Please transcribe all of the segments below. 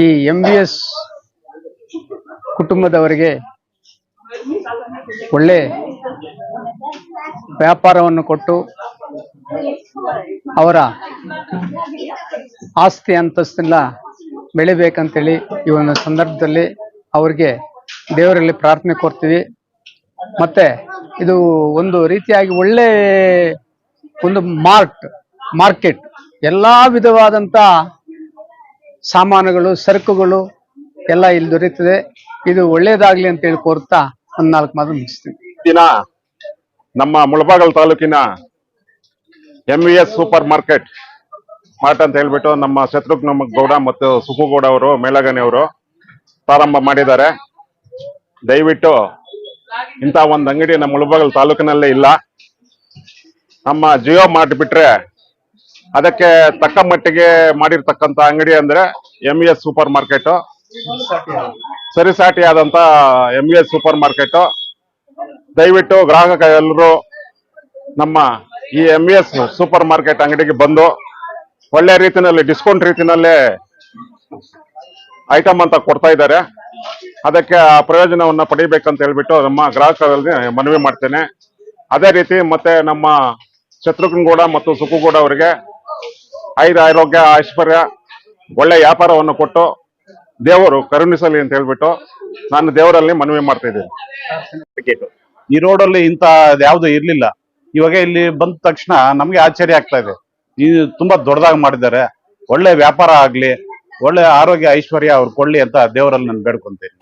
ಈ M B S ಕುಟುಂಬದವರಿಗೆ ಒಳ್ಳೆ ವ್ಯಾಪಾರವನ್ನು ಕೊಟ್ಟು ಅವರ ಆಸ್ತಿ ಅಂತಸ್ತೆಲ್ಲ ಬೆಳಿಬೇಕಂತೇಳಿ ಈ ಒಂದು ಸಂದರ್ಭದಲ್ಲಿ ಅವರಿಗೆ ದೇವರಲ್ಲಿ ಪ್ರಾರ್ಥನೆ ಕೊಡ್ತೀವಿ. ಮತ್ತೆ ಇದು ಒಂದು ರೀತಿಯಾಗಿ ಒಳ್ಳೆ ಒಂದು ಮಾರ್ಟ್ ಮಾರ್ಕೆಟ್, ಎಲ್ಲ ವಿಧವಾದಂತ ಸಾಮಾನುಗಳು, ಸರಕುಗಳು ಎಲ್ಲ ಇಲ್ಲಿ ದೊರೆಯುತ್ತದೆ. ಇದು ಒಳ್ಳೇದಾಗ್ಲಿ ಅಂತ ಹೇಳಿ ಕೋರ್ತಾ ಒಂದ್ ನಾಲ್ಕು ಮಾತು ಮುಗಿಸ್ತೀನಿ. ದಿನ ನಮ್ಮ ಮುಳಬಾಗಲ್ ತಾಲೂಕಿನ M V S super market mart ಅಂತ ಹೇಳ್ಬಿಟ್ಟು ನಮ್ಮ ಶತ್ರುಘ್ನ ಗೌಡ ಮತ್ತು ಸುಖುಗೌಡ ಅವರು ಮೇಲಗಣಿ ಅವರು ಪ್ರಾರಂಭ ಮಾಡಿದ್ದಾರೆ. ದಯವಿಟ್ಟು ಇಂಥ ಒಂದು ಅಂಗಡಿ ನಮ್ಮ ಮುಳಬಾಗಲ್ ತಾಲೂಕಿನಲ್ಲೇ ಇಲ್ಲ. ನಮ್ಮ ಜಿಯೋ ಮಾರ್ಟ್ ಬಿಟ್ರೆ ಅದಕ್ಕೆ ತಕ್ಕ ಮಟ್ಟಿಗೆ ಮಾಡಿರ್ತಕ್ಕಂತ ಅಂಗಡಿ ಅಂದ್ರೆ ಎಂ ಎಸ್ ಸೂಪರ್ ಮಾರ್ಕೆಟ್ ಸರಿಸಾಟಿಯಾದಂತ ಎಂ ಎಸ್ ಸೂಪರ್ ಮಾರ್ಕೆಟ್ ದಯವಿಟ್ಟು ಗ್ರಾಹಕ ಎಲ್ಲರೂ ನಮ್ಮ ಈ ಎಂ ಎಸ್ ಸೂಪರ್ ಮಾರ್ಕೆಟ್ ಅಂಗಡಿಗೆ ಬಂದು ಒಳ್ಳೆ ರೀತಿನಲ್ಲಿ ಡಿಸ್ಕೌಂಟ್ ರೀತಿನಲ್ಲಿ ಐಟಮ್ ಅಂತ ಕೊಡ್ತಾ ಇದ್ದಾರೆ. ಅದಕ್ಕೆ ಆ ಪ್ರಯೋಜನವನ್ನ ಪಡಿಬೇಕಂತ ಹೇಳ್ಬಿಟ್ಟು ನಮ್ಮ ಗ್ರಾಹಕರಲ್ಲಿ ಮನವಿ ಮಾಡ್ತೇನೆ. ಅದೇ ರೀತಿ ಮತ್ತೆ ನಮ್ಮ ಶತ್ರುಘ್ನಗೌಡ ಮತ್ತು ಸುಖಗೌಡ ಅವರಿಗೆ ಐದು ಆರೋಗ್ಯ ಐಶ್ವರ್ಯ ಒಳ್ಳೆ ವ್ಯಾಪಾರವನ್ನು ಕೊಟ್ಟು ದೇವರು ಕರುಣಿಸಲಿ ಅಂತ ಹೇಳ್ಬಿಟ್ಟು ನಾನು ದೇವರಲ್ಲಿ ಮನವಿ ಮಾಡ್ತಾ ಇದ್ದೀನಿ. ಈ ರೋಡಲ್ಲಿ ಇಂತ ಯಾವ್ದು ಇರ್ಲಿಲ್ಲ. ಇವಾಗ ಇಲ್ಲಿ ಬಂದ ತಕ್ಷಣ ನಮ್ಗೆ ಆಶ್ಚರ್ಯ ಆಗ್ತಾ ಇದೆ. ಈ ತುಂಬಾ ದೊಡ್ಡದಾಗಿ ಮಾಡಿದ್ದಾರೆ. ಒಳ್ಳೆ ವ್ಯಾಪಾರ ಆಗ್ಲಿ, ಒಳ್ಳೆ ಆರೋಗ್ಯ ಐಶ್ವರ್ಯ ಅವ್ರು ಕೊಡ್ಲಿ ಅಂತ ದೇವರಲ್ಲಿ ನಾನು ಬೇಡ್ಕೊಂತೀನಿ.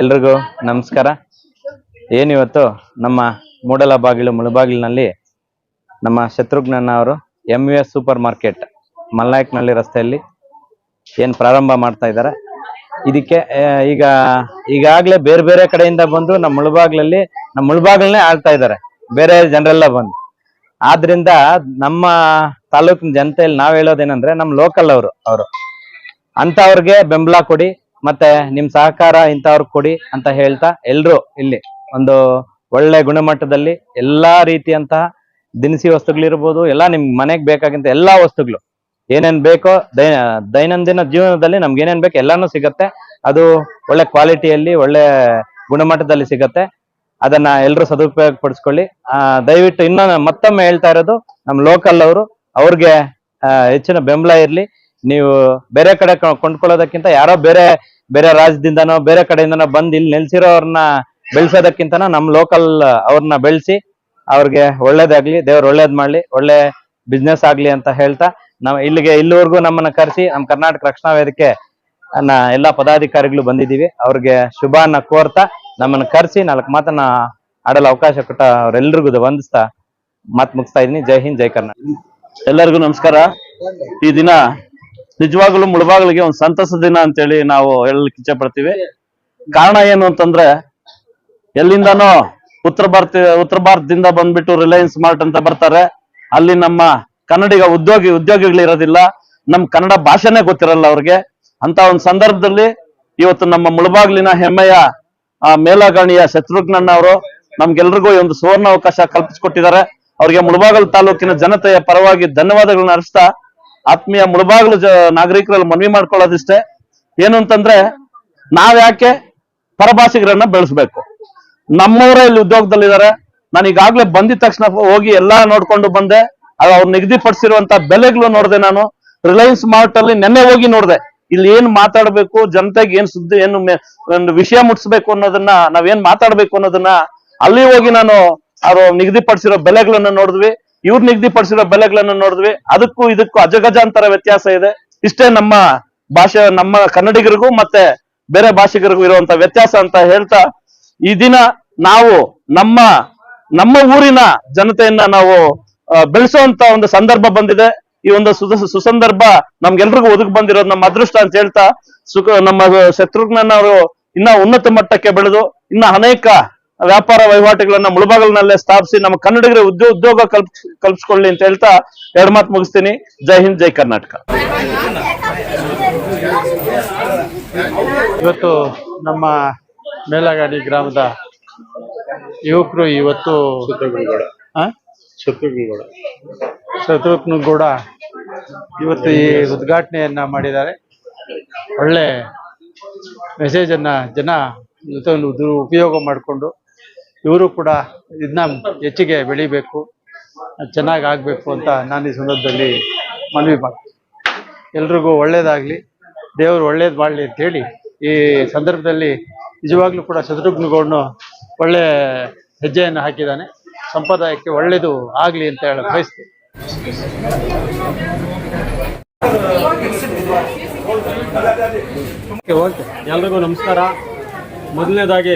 ಎಲ್ರಿಗೂ ನಮಸ್ಕಾರ. ಏನಿವತ್ತು? ನಮ್ಮ ಮೂಡಲ ಬಾಗಿಲು ಮುಳಬಾಗಿಲಿನಲ್ಲಿ ನಮ್ಮ ಶತ್ರುಘ್ನಣ್ಣ ಅವರು M U S super market Malnayakanahalli ರಸ್ತೆಯಲ್ಲಿ ಏನು ಪ್ರಾರಂಭ ಮಾಡ್ತಾ ಇದ್ದಾರೆ. ಇದಕ್ಕೆ ಈಗ, ಈಗಾಗಲೇ ಬೇರೆ ಬೇರೆ ಕಡೆಯಿಂದ ಬಂದು ನಮ್ಮ ಮುಳಬಾಗಿಲಲ್ಲಿ, ನಮ್ಮ ಮುಳಬಾಗ್ಲನ್ನೇ ಆಳ್ತಾ ಇದ್ದಾರೆ. ಬೇರೆ ಜನರೆಲ್ಲ ಬಂದು. ಆದ್ರಿಂದ ನಮ್ಮ ತಾಲೂಕಿನ ಜನತೆಯಲ್ಲಿ ನಾವ್ ಹೇಳೋದೇನಂದ್ರೆ ನಮ್ಮ ಲೋಕಲ್ ಅವರು ಅವರು. ಅಂತವ್ರಿಗೆ ಬೆಂಬಲ ಕೊಡಿ, ಮತ್ತೆ ನಿಮ್ ಸಹಕಾರ ಇಂಥವ್ರಿಗೆ ಕೊಡಿ ಅಂತ ಹೇಳ್ತಾ ಎಲ್ರು ಇಲ್ಲಿ ಒಂದು ಒಳ್ಳೆ ಗುಣಮಟ್ಟದಲ್ಲಿ ಎಲ್ಲಾ ರೀತಿಯಂತಹ ದಿನಸಿ ವಸ್ತುಗಳಿರ್ಬೋದು, ಎಲ್ಲ ನಿಮ್ ಮನೆಗ್ ಬೇಕಾಗಿಂತ ಎಲ್ಲಾ ವಸ್ತುಗಳು. ಏನೇನ್ ಬೇಕೋ ದೈ, ದೈನಂದಿನ ಜೀವನದಲ್ಲಿ ನಮ್ಗೆ ಏನೇನ್ ಬೇಕು ಎಲ್ಲಾನು ಸಿಗತ್ತೆ. ಅದು ಒಳ್ಳೆ ಕ್ವಾಲಿಟಿಯಲ್ಲಿ ಒಳ್ಳೆ ಗುಣಮಟ್ಟದಲ್ಲಿ ಸಿಗತ್ತೆ. ಅದನ್ನ ಎಲ್ರು ಸದುಪಯೋಗ ಪಡಿಸ್ಕೊಳ್ಳಿ ಆ, ದಯವಿಟ್ಟು ಇನ್ನೊಂದು ಮತ್ತೊಮ್ಮೆ ಹೇಳ್ತಾ ಇರೋದು, ನಮ್ ಲೋಕಲ್ ಅವರು, ಅವ್ರಿಗೆ ಹೆಚ್ಚಿನ ಬೆಂಬಲ ಇರ್ಲಿ. ನೀವು ಬೇರೆ ಕಡೆ ಕೊಂಡ್ಕೊಳ್ಳೋದಕ್ಕಿಂತ ಯಾರೋ ಬೇರೆ ಬೇರೆ ರಾಜ್ಯದಿಂದನೋ, ಬೇರೆ ಕಡೆಯಿಂದನೋ ಬಂದು ಇಲ್ಲಿ ನೆಲೆಸಿರೋರ್ನ ಬೆಳೆಸೋದಕ್ಕಿಂತ ನಮ್ ಲೋಕಲ್ ಅವ್ರನ್ನ ಬೆಳೆಸಿ, ಅವ್ರಿಗೆ ಒಳ್ಳೇದಾಗ್ಲಿ ದೇವ್ರು ಒಳ್ಳೇದ್ ಮಾಡ್ಲಿ, ಒಳ್ಳೆ ಬಿಸ್ನೆಸ್ ಆಗ್ಲಿ ಅಂತ ಹೇಳ್ತಾ ನಾವ್ ಇಲ್ಲಿಗೆ, ಇಲ್ಲಿವರೆಗೂ ನಮ್ಮನ್ನ ಕರೆಸಿ ನಮ್ಮ ಕರ್ನಾಟಕ ರಕ್ಷಣಾ ವೇದಿಕೆ ಎಲ್ಲಾ ಪದಾಧಿಕಾರಿಗಳು ಬಂದಿದ್ದೀವಿ. ಅವ್ರಿಗೆ ಶುಭಾನ ಕೋರ್ತಾ ನಮ್ಮನ್ನ ಕರೆಸಿ ನಾಲ್ಕು ಮಾತನ್ನ ಆಡಲು ಅವಕಾಶ ಕೊಟ್ಟ ಅವ್ರೆಲ್ರಿಗೂ ವಂದಿಸ್ತಾ ಮಾತು ಮುಗಿಸ್ತಾ ಇದೀನಿ ಜೈ ಹಿಂದ್, ಜೈ ಕರ್ನಾಟಕ. ಎಲ್ಲರಿಗೂ ನಮಸ್ಕಾರ. ಈ ದಿನ ನಿಜವಾಗ್ಲೂ ಮುಳಬಾಗಿಲಿಗೆ ಒಂದು ಸಂತಸ ದಿನ ಅಂತೇಳಿ ನಾವು ಹೇಳಲಿಕ್ಕೆ ಇಚ್ಛೆ ಪಡ್ತೀವಿ. ಕಾರಣ ಏನು ಅಂತಂದ್ರೆ, ಎಲ್ಲಿಂದನೋ ಉತ್ತರ ಭಾರತ, ಉತ್ತರ ಭಾರತದಿಂದ ಬಂದ್ಬಿಟ್ಟು ರಿಲಯನ್ಸ್ ಮಾರ್ಟ್ ಅಂತ ಬರ್ತಾರೆ. ಅಲ್ಲಿ ನಮ್ಮ ಕನ್ನಡಿಗ ಉದ್ಯೋಗಿ, ಉದ್ಯೋಗಿಗಳಿರೋದಿಲ್ಲ. ನಮ್ ಕನ್ನಡ ಭಾಷೆನೇ ಗೊತ್ತಿರಲ್ಲ ಅವ್ರಿಗೆ. ಅಂತ ಒಂದು ಸಂದರ್ಭದಲ್ಲಿ ಇವತ್ತು ನಮ್ಮ ಮುಳಬಾಗ್ಲಿನ ಹೆಮ್ಮೆಯ ಆ ಮೇಲಗಣಿಯ ಶತ್ರುಘ್ನಣ್ಣ ಅವರು ನಮ್ಗೆಲ್ರಿಗೂ ಒಂದು ಸುವರ್ಣ ಅವಕಾಶ ಕಲ್ಪಿಸಿಕೊಟ್ಟಿದ್ದಾರೆ. ಅವರಿಗೆ ಮುಳಬಾಗಲು ತಾಲೂಕಿನ ಜನತೆಯ ಪರವಾಗಿ ಧನ್ಯವಾದಗಳನ್ನ ಅರ್ಸ್ತಾ ಆತ್ಮೀಯ ಮುಳಬಾಗಲು ನಾಗರಿಕರಲ್ಲಿ ಮನವಿ ಮಾಡ್ಕೊಳ್ಳೋದಿಷ್ಟೇ. ಏನು ಅಂತಂದ್ರೆ ನಾವ್ಯಾಕೆ ಪರಭಾಷಿಗರನ್ನ ಬೆಳೆಸ್ಬೇಕು? ನಮ್ಮವರೇ ಇಲ್ಲಿ ಉದ್ಯೋಗದಲ್ಲಿದ್ದಾರೆ. ನಾನು ಈಗಾಗಲೇ ಬಂದಿದ ತಕ್ಷಣ ಹೋಗಿ ಎಲ್ಲಾ ನೋಡ್ಕೊಂಡು ಬಂದೆ. ಅವ್ರು ನಿಗದಿಪಡಿಸಿರುವಂತ ಬೆಲೆಗಳು ನೋಡಿದೆ ನಾನು. ರಿಲಯನ್ಸ್ ಮಾರ್ಟ್ ಅಲ್ಲಿ ನೆನ್ನೆ ಹೋಗಿ ನೋಡಿದೆ. ಇಲ್ಲಿ ಏನ್ ಮಾತಾಡ್ಬೇಕು, ಜನತೆಗೆ ಏನ್ ಸುದ್ದಿ, ಏನು ಒಂದು ವಿಷಯ ಮುಟ್ಸ್ಬೇಕು ಅನ್ನೋದನ್ನ ನಾವೇನ್ ಮಾತಾಡ್ಬೇಕು ಅನ್ನೋದನ್ನ ಅಲ್ಲಿ ಹೋಗಿ ನಾನು ಅವರು ನಿಗದಿಪಡಿಸಿರೋ ಬೆಲೆಗಳನ್ನ ನೋಡಿದ್ವಿ. ಇವ್ರು ನಿಗದಿಪಡಿಸಿರೋ ಬೆಲೆಗಳನ್ನ ನೋಡಿದ್ವಿ. ಅದಕ್ಕೂ ಇದಕ್ಕೂ ಅಜಗಜ ಅಂತರ ವ್ಯತ್ಯಾಸ ಇದೆ. ಇಷ್ಟೇ ನಮ್ಮ ಭಾಷೆ, ನಮ್ಮ ಕನ್ನಡಿಗರಿಗೂ ಮತ್ತೆ ಬೇರೆ ಭಾಷಿಗರಿಗೂ ಇರುವಂತ ವ್ಯತ್ಯಾಸ ಅಂತ ಹೇಳ್ತಾ ಈ ದಿನ ನಾವು ನಮ್ಮ ನಮ್ಮ ಊರಿನ ಜನತೆಯನ್ನ ನಾವು ಬೆಳೆಸುವಂತ ಒಂದು ಸಂದರ್ಭ ಬಂದಿದೆ. ಈ ಒಂದು ಸುದ- ಸುಸಂದರ್ಭ ನಮ್ಗೆಲ್ರಿಗೂ ಒದಗಿ ಬಂದಿರೋದು ನಮ್ಮ ಅದೃಷ್ಟ ಅಂತ ಹೇಳ್ತಾ ಸುಖ ನಮ್ಮ ಶತ್ರುಘ್ನನ್ನ ಅವರು ಇನ್ನ ಉನ್ನತ ಮಟ್ಟಕ್ಕೆ ಬೆಳೆದು ಇನ್ನ ಅನೇಕ ವ್ಯಾಪಾರ ವಹಿವಾಟುಗಳನ್ನ ಮುಳುಬಾಗಲಿನಲ್ಲೇ ಸ್ಥಾಪಿಸಿ ನಮ್ಮ ಕನ್ನಡಿಗರ ಉದ್ಯೋಗ ಉದ್ಯೋಗ ಕಲ್ಪ್ ಕಲ್ಪಿಸ್ಕೊಳ್ಳಿ ಅಂತ ಹೇಳ್ತಾ ಎರಡು ಮಾತು ಮುಗಿಸ್ತೀನಿ. ಜೈ ಹಿಂದ್ ಜೈ ಕರ್ನಾಟಕ. ಇವತ್ತು ನಮ್ಮ ಮೇಲಗಾಡಿ ಗ್ರಾಮದ ಯುವಕರು ಇವತ್ತು ಆ? ಶತ್ರುಘ್ನಗೌಡ ಇವತ್ತು ಈ ಉದ್ಘಾಟನೆಯನ್ನ ಮಾಡಿದ್ದಾರೆ. ಒಳ್ಳೆ ಮೆಸೇಜ್ ಅನ್ನ ಜನ ಉಪಯೋಗ ಮಾಡಿಕೊಂಡು ಇವರು ಕೂಡ ಇದನ್ನ ಹೆಚ್ಚಿಗೆ ಬೆಳಿಬೇಕು, ಚೆನ್ನಾಗಿ ಆಗ್ಬೇಕು ಅಂತ ನಾನು ಈ ಸಂದರ್ಭದಲ್ಲಿ ಮನವಿ ಮಾಡ್ತೀನಿ. ಎಲ್ರಿಗೂ ಒಳ್ಳೇದಾಗ್ಲಿ, ದೇವರು ಒಳ್ಳೇದು ಮಾಡಲಿ ಅಂತ ಹೇಳಿ ಈ ಸಂದರ್ಭದಲ್ಲಿ ನಿಜವಾಗ್ಲೂ ಕೂಡ ಶತ್ರುಘ್ನಗೌಡನು ಒಳ್ಳೆ ಹೆಜ್ಜೆಯನ್ನು ಹಾಕಿದ್ದಾನೆ. ಸಂಪ್ರದಾಯಕ್ಕೆ ಒಳ್ಳೇದು ಆಗ್ಲಿ ಅಂತ ಹೇಳಿ ಬಯಸ್ತೀನಿ. ಎಲ್ರಿಗೂ ನಮಸ್ಕಾರ. ಮೊದಲನೇದಾಗಿ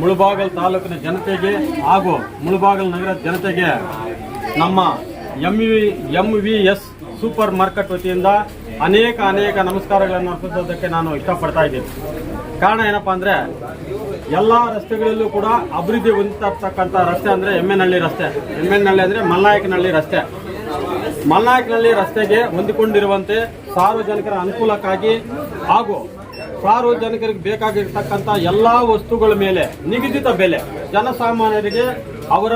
ಮುಳುಬಾಗಲ್ ತಾಲೂಕಿನ ಜನತೆಗೆ ಹಾಗೂ ಮುಳುಬಾಗಲ್ ನಗರದ ಜನತೆಗೆ ನಮ್ಮ M V M V S super market ವತಿಯಿಂದ ಅನೇಕ ಅನೇಕ ನಮಸ್ಕಾರಗಳನ್ನು ಅರ್ಪಿಸೋದಕ್ಕೆ ನಾನು ಇಷ್ಟಪಡ್ತಾ ಇದ್ದೀನಿ. ಕಾರಣ ಏನಪ್ಪಾ ಅಂದರೆ, ಎಲ್ಲ ರಸ್ತೆಗಳಲ್ಲೂ ಕೂಡ ಅಭಿವೃದ್ಧಿ ಹೊಂದುತ್ತಾ ಇರ್ತಕ್ಕಂಥ ರಸ್ತೆ ಅಂದ್ರೆ ಹಳ್ಳಿ ರಸ್ತೆ. ಹೆಮ್ಮೆನಳ್ಳಿ ಅಂದರೆ ಮಲ್ನಾಯಕನಹಳ್ಳಿ ರಸ್ತೆ. ಮಲ್ನಾಯಕನಹಳ್ಳಿ ರಸ್ತೆಗೆ ಹೊಂದಿಕೊಂಡಿರುವಂತೆ ಸಾರ್ವಜನಿಕರ ಅನುಕೂಲಕ್ಕಾಗಿ ಹಾಗೂ ಸಾರ್ವಜನಿಕರಿಗೆ ಬೇಕಾಗಿರ್ತಕ್ಕಂಥ ಎಲ್ಲ ವಸ್ತುಗಳ ಮೇಲೆ ನಿಗದಿತ ಬೆಲೆ, ಜನಸಾಮಾನ್ಯರಿಗೆ ಅವರ,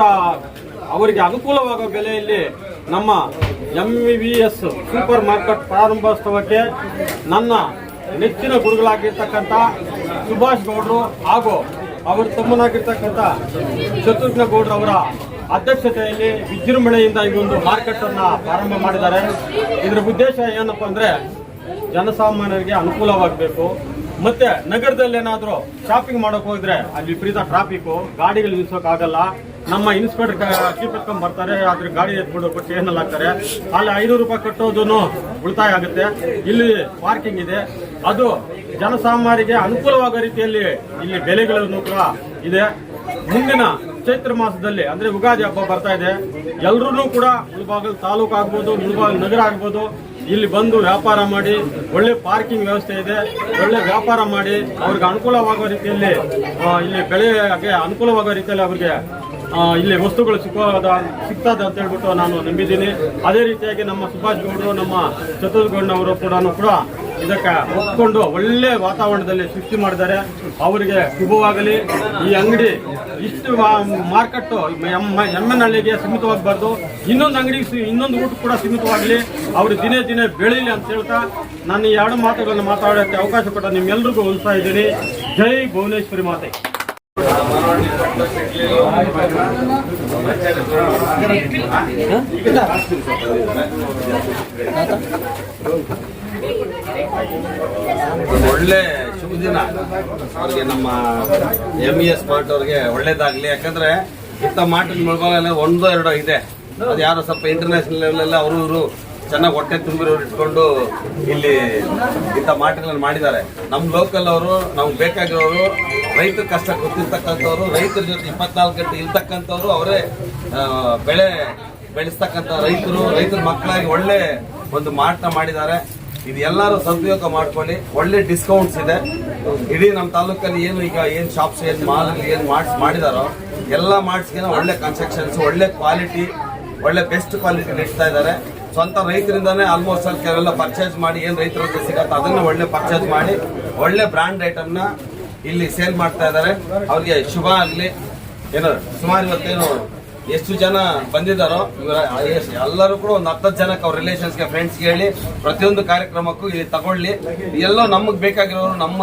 ಅವರಿಗೆ ಅನುಕೂಲವಾಗುವ ಬೆಲೆಯಲ್ಲಿ ನಮ್ಮ M V S super market ಪ್ರಾರಂಭೋತ್ಸವಕ್ಕೆ ನನ್ನ ನೆಚ್ಚಿನ ಗುರುಗಳಾಗಿರ್ತಕ್ಕಂಥ ಸುಭಾಷ್ ಗೌಡರು ಹಾಗೂ ಅವರ ತಮ್ಮನಾಗಿರ್ತಕ್ಕಂಥ ಶತ್ರುಘ್ನ ಗೌಡ್ರು ಅವರ ಅಧ್ಯಕ್ಷತೆಯಲ್ಲಿ ವಿಜೃಂಭಣೆಯಿಂದ ಈ ಒಂದು ಮಾರ್ಕೆಟ್ ಅನ್ನ ಪ್ರಾರಂಭ ಮಾಡಿದ್ದಾರೆ. ಇದರ ಉದ್ದೇಶ ಏನಪ್ಪ ಅಂದ್ರೆ ಜನಸಾಮಾನ್ಯರಿಗೆ ಅನುಕೂಲವಾಗಬೇಕು. ಮತ್ತೆ ನಗರದಲ್ಲಿ ಏನಾದರೂ ಶಾಪಿಂಗ್ ಮಾಡೋಕೆ ಹೋದ್ರೆ ಅಲ್ಲಿ ವಿಪರೀತ ಟ್ರಾಫಿಕ್ ಗಾಡಿಗಳು ನಿಲ್ಸೋಕ್ಕಾಗಲ್ಲ ನಮ್ಮ ಇನ್ಸ್ಪೆಕ್ಟರ್ ಕೀಪರ್ಕೊಂಡ್ ಬರ್ತಾರೆ ಅದ್ರ ಗಾಡಿ ಎತ್ಕೊಂಡು ಕೊಟ್ಟು ಏನೆಲ್ಲ ಹಾಕ್ತಾರೆ ಅಲ್ಲಿ ಐನೂರು ರೂಪಾಯಿ ಕಟ್ಟೋದನ್ನು ಉಳಿತಾಯ ಆಗುತ್ತೆ. ಇಲ್ಲಿ ಪಾರ್ಕಿಂಗ್ ಇದೆ. ಅದು ಜನಸಾಮಾನ್ಯರಿಗೆ ಅನುಕೂಲವಾಗೋ ರೀತಿಯಲ್ಲಿ ಇಲ್ಲಿ ಬೆಲೆಗಳನ್ನು ಕೂಡ ಇದೆ. ಮುಂದಿನ ಚೈತ್ರ ಮಾಸದಲ್ಲಿ, ಅಂದ್ರೆ ಯುಗಾದಿ ಹಬ್ಬ ಬರ್ತಾ ಇದೆ. ಎಲ್ರೂ ಕೂಡ ಮುಳಬಾಗಲ್ ತಾಲೂಕು ಆಗ್ಬೋದು, ಮುಳಬಾಗಲ್ ನಗರ ಆಗ್ಬೋದು. ಇಲ್ಲಿ ಬಂದು ವ್ಯಾಪಾರ ಮಾಡಿ, ಒಳ್ಳೆ ಪಾರ್ಕಿಂಗ್ ವ್ಯವಸ್ಥೆ ಇದೆ. ಒಳ್ಳೆ ವ್ಯಾಪಾರ ಮಾಡಿ, ಅವ್ರಿಗೆ ಅನುಕೂಲವಾಗೋ ರೀತಿಯಲ್ಲಿ ಇಲ್ಲಿ ಬೆಳೆಗೆ ಅನುಕೂಲವಾಗೋ ರೀತಿಯಲ್ಲಿ ಅವ್ರಿಗೆ ಇಲ್ಲಿ ವಸ್ತುಗಳು ಸಿಕ್ಕೋದ, ಸಿಗ್ತದೆ ಅಂತ ಹೇಳ್ಬಿಟ್ಟು ನಾನು ನಂಬಿದ್ದೀನಿ. ಅದೇ ರೀತಿಯಾಗಿ ನಮ್ಮ ಸುಭಾಷ್ ಗೌಡರು, ನಮ್ಮ ಚತುರ್ಗೌಡನವರು ಕೂಡ ಕೂಡ ಇದಕ್ಕೆ ಒಪ್ಕೊಂಡು ಒಳ್ಳೆ ವಾತಾವರಣದಲ್ಲಿ ಸೃಷ್ಟಿ ಮಾಡಿದ್ದಾರೆ. ಅವರಿಗೆ ಶುಭವಾಗಲಿ. ಈ ಅಂಗಡಿ ಇಷ್ಟು ಮಾರ್ಕೆಟ್ ಎಮ್ಮನಹಳ್ಳಿಗೆ ಸೀಮಿತವಾಗಬಾರ್ದು. ಇನ್ನೊಂದು ಅಂಗಡಿ ಇನ್ನೊಂದು ಊಟ ಕೂಡ ಸೀಮಿತವಾಗಲಿ. ಅವರು ದಿನೇ ದಿನೇ ಬೆಳೀಲಿ ಅಂತ ಹೇಳ್ತಾ ನಾನು ಈ ಎರಡು ಮಾತುಗಳನ್ನು ಮಾತಾಡೋಕ್ಕೆ ಅವಕಾಶ ಕೊಟ್ಟ ನಿಮ್ಮೆಲ್ಲರಿಗೂ ಉತ್ಸಾಹ ಇದ್ದೀನಿ. ಜೈ ಭುವನೇಶ್ವರಿ ಮಾತೆ. ಒಂದು ಒಳ್ಳೆ ಶುಭ ದಿನ. ಅವ್ರಿಗೆ ನಮ್ಮ ಎಂ ಇ ಎಸ್ ಪಾರ್ಟ್ ಅವ್ರಿಗೆ ಒಳ್ಳೇದಾಗ್ಲಿ. ಯಾಕಂದ್ರೆ ಇಂಥ ಮಾಟಿನ ಮುಳುಬಾಗಲ್ಲ ಒಂದು ಎರಡೋ ಇದೆ. ಅದು ಯಾರೋ ಸ್ವಲ್ಪ ಇಂಟರ್ನ್ಯಾಷನಲ್ ಲೆವೆಲ್ ಅವರು ಇವರು ಚೆನ್ನಾಗಿ ಹೊಟ್ಟೆ ತುಂಬಿರೋರು ಇಟ್ಕೊಂಡು ಇಲ್ಲಿ ಇಂಥ ಮಾರ್ಟ್ಗಳನ್ನು ಮಾಡಿದ್ದಾರೆ. ನಮ್ಮ ಲೋಕಲ್ ಅವರು, ನಮ್ಗೆ ಬೇಕಾಗಿರೋರು, ರೈತರ ಕಷ್ಟ ಗೊತ್ತಿರ್ತಕ್ಕಂಥವ್ರು, ರೈತರ ಜೊತೆ ಇಪ್ಪತ್ನಾಲ್ಕು ಗಂಟೆ ಇರ್ತಕ್ಕಂಥವ್ರು ಅವರೇ ಬೆಳೆ ಬೆಳೆಸ್ತಕ್ಕಂಥ ರೈತರು, ರೈತರ ಮಕ್ಕಳಾಗಿ ಒಳ್ಳೆ ಒಂದು ಮಾರ್ಟ್ನ ಮಾಡಿದ್ದಾರೆ. ಇದು ಎಲ್ಲರೂ ಸದುಪಯೋಗ ಮಾಡ್ಕೊಳ್ಳಿ. ಒಳ್ಳೆ ಡಿಸ್ಕೌಂಟ್ಸ್ ಇದೆ. ಇಡೀ ನಮ್ಮ ತಾಲೂಕಲ್ಲಿ ಏನು ಈಗ ಏನು ಶಾಪ್ಸ್ ಏನು ಮಾಲ್ ಏನು ಮಾಡ್ಸ್ ಮಾಡಿದಾರೋ, ಎಲ್ಲ ಮಾಡ್ಸ್ಗೆ ಒಳ್ಳೆ ಕನ್ಸ್ಟ್ರಕ್ಷನ್ಸ್ ಒಳ್ಳೆ ಕ್ವಾಲಿಟಿ ಒಳ್ಳೆ ಬೆಸ್ಟ್ ಕ್ವಾಲಿಟಿ ಇಡ್ತಾ ಇದ್ದಾರೆ. ಸ್ವಂತ ರೈತರಿಂದಾನೇ ಆಲ್ಮೋಸ್ಟ್ ಅಲ್ಲಿ ಕೆಲವೆಲ್ಲ ಪರ್ಚೇಸ್ ಮಾಡಿ, ಏನು ರೈತರ ಹತ್ರ ಸಿಗತ್ತೆ ಅದನ್ನ ಒಳ್ಳೆ ಪರ್ಚೇಸ್ ಮಾಡಿ, ಒಳ್ಳೆ ಬ್ರ್ಯಾಂಡ್ ಐಟಮ್ನ ಇಲ್ಲಿ ಸೇಲ್ ಮಾಡ್ತಾ ಇದ್ದಾರೆ. ಅವ್ರಿಗೆ ಶುಭ ಆಗಲಿ. ಏನೋ, ಸುಮಾರು ಇವತ್ತೇನು ಎಷ್ಟು ಜನ ಬಂದಿದ್ದಾರೋ ಎಲ್ಲರೂ ಕೂಡ ಒಂದು ಹತ್ತತ್ತು ಜನಕ್ಕೆ ಅವ್ರ ರಿಲೇಷನ್ಸ್ಗೆ ಫ್ರೆಂಡ್ಸ್ಗೆ ಹೇಳಿ ಪ್ರತಿಯೊಂದು ಕಾರ್ಯಕ್ರಮಕ್ಕೂ ಇಲ್ಲಿ ತಗೊಳ್ಳಿ. ಎಲ್ಲೋ ನಮಗೆ ಬೇಕಾಗಿರೋರು ನಮ್ಮ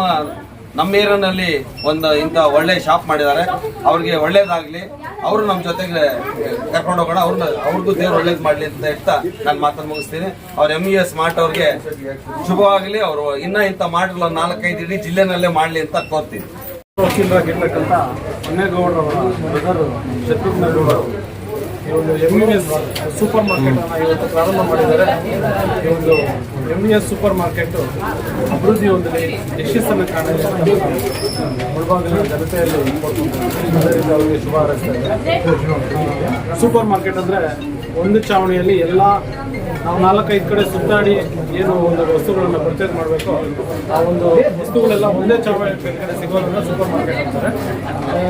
ನಮ್ಮ ಏರಿಯಾನಲ್ಲಿ ಒಂದು ಇಂಥ ಒಳ್ಳೆ ಶಾಪ್ ಮಾಡಿದ್ದಾರೆ. ಅವ್ರಿಗೆ ಒಳ್ಳೇದಾಗಲಿ. ಅವರು ನಮ್ಮ ಜೊತೆಗೆ ಕರ್ಕೊಂಡು ಹೋಗೋಣ. ಅವ್ರನ್ನ, ಅವ್ರಿಗೂ ದೇವ್ರು ಒಳ್ಳೇದು ಮಾಡಲಿ ಅಂತ ಹೇಳ್ತಾ ನಾನು ಮಾತನ್ನು ಮುಗಿಸ್ತೀನಿ. ಅವ್ರ ಎಂ ಇ ಎಸ್ ಮಾರ್ಟ್ ಅವ್ರಿಗೆ ಶುಭವಾಗಲಿ. ಅವರು ಇನ್ನೂ ಇಂಥ ಮಾರ್ಟ್ಗಳು ನಾಲ್ಕೈದು ಇಡೀ ಜಿಲ್ಲೆನಲ್ಲೇ ಮಾಡಲಿ ಅಂತ ಕೋರ್ತೀನಿ. ವಕೀಲರಾಗಿರ್ತಕ್ಕಂಥ ಅನ್ನೇಗೌಡರವರ ಬ್ರದರ್ ಶತ್ರುಘ್ನಗೌಡರು ಈ ಒಂದು M E S super market ಇವತ್ತು ಪ್ರಾರಂಭ ಮಾಡಿದ್ದಾರೆ. ಈ ಒಂದು M E S super market ಅಭಿವೃದ್ಧಿ ಹೊಂದಲಿ ಯಶಸ್ಸನ್ನು ಕಾಣಲಿ ಅಂತ ಮುಳಬಾಗಿಲಿನ ಜನತೆಯಲ್ಲಿ ಅದರಿಂದ ಅವರಿಗೆ ಶುಭ ಹಾರೈಸ್ತಾ ಸೂಪರ್ ಮಾರ್ಕೆಟ್ ಅಂದ್ರೆ ಒಂದು ಚಾವಣಿಯಲ್ಲಿ ಎಲ್ಲ ನಾವು ನಾಲ್ಕೈದು ಕಡೆ ಸುತ್ತಾಡಿ ಏನು ಒಂದು ವಸ್ತುಗಳನ್ನು ಪರ್ಚೇಸ್ ಮಾಡಬೇಕು, ಆ ಒಂದು ವಸ್ತುಗಳೆಲ್ಲ ಒಂದೇ ಚಾವಣಿ ಕಡೆ ಸಿಗೋದನ್ನ ಸೂಪರ್ ಮಾರ್ಕೆಟ್ ಅಂತಾರೆ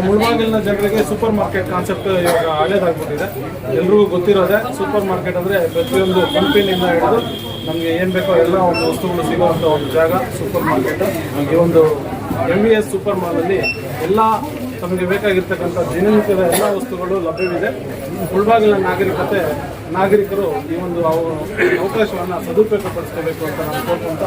ಮುಳಬಾಗಿಲಿನ ಜನರಿಗೆ ಸೂಪರ್ ಮಾರ್ಕೆಟ್ ಕಾನ್ಸೆಪ್ಟ್ ಇವಾಗ ಹಳೇದಾಗ್ಬಿಟ್ಟಿದೆ. ಎಲ್ರಿಗೂ ಗೊತ್ತಿರೋದೆ ಸೂಪರ್ ಮಾರ್ಕೆಟ್ ಅಂದರೆ ಪ್ರತಿಯೊಂದು ಕಂಪನಿಯಿಂದ ಹಿಡಿದು ನಮಗೆ ಏನು ಬೇಕೋ ಎಲ್ಲ ಒಂದು ವಸ್ತುಗಳು ಸಿಗೋವಂಥ ಒಂದು ಜಾಗ ಸೂಪರ್ ಮಾರ್ಕೆಟ್ ಈ ಒಂದು ಎಂ ವಿ ಎಸ್ ಸೂಪರ್ ಮಾಲಲ್ಲಿ ಎಲ್ಲ ತಮಗೆ ಬೇಕಾಗಿರ್ತಕ್ಕಂಥ ದಿನನಿತ್ಯದ ಎಲ್ಲ ವಸ್ತುಗಳು ಲಭ್ಯವಿದೆ. ಮುಳಬಾಗಿಲಿನ ನಾಗರಿಕತೆ ನಾಗರಿಕರು ಈ ಒಂದು ಅವ- ಅವಕಾಶವನ್ನು ಸದುಪಯೋಗ ಪಡಿಸ್ಕೋಬೇಕು ಅಂತ ನಾನು ಕೋರ್ಕೊಂತ